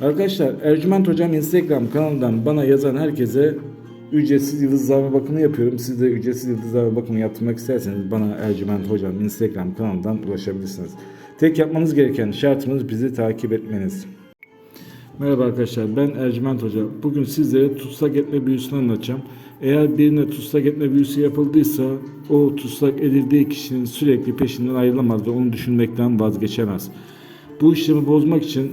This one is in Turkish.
Arkadaşlar Ercüment Hocam Instagram kanalından bana yazan herkese ücretsiz yıldızlama bakımı yapıyorum. Siz de ücretsiz yıldızlama bakımı yaptırmak isterseniz bana Ercüment Hocam Instagram kanalından ulaşabilirsiniz. Tek yapmanız gereken şartımız bizi takip etmeniz. Merhaba arkadaşlar ben Ercüment Hoca. Bugün sizlere tutsak etme büyüsünü anlatacağım. Eğer birine tutsak etme büyüsü yapıldıysa o tutsak edildiği kişinin sürekli peşinden ayrılamaz ve onu düşünmekten vazgeçemez. Bu işlemi bozmak için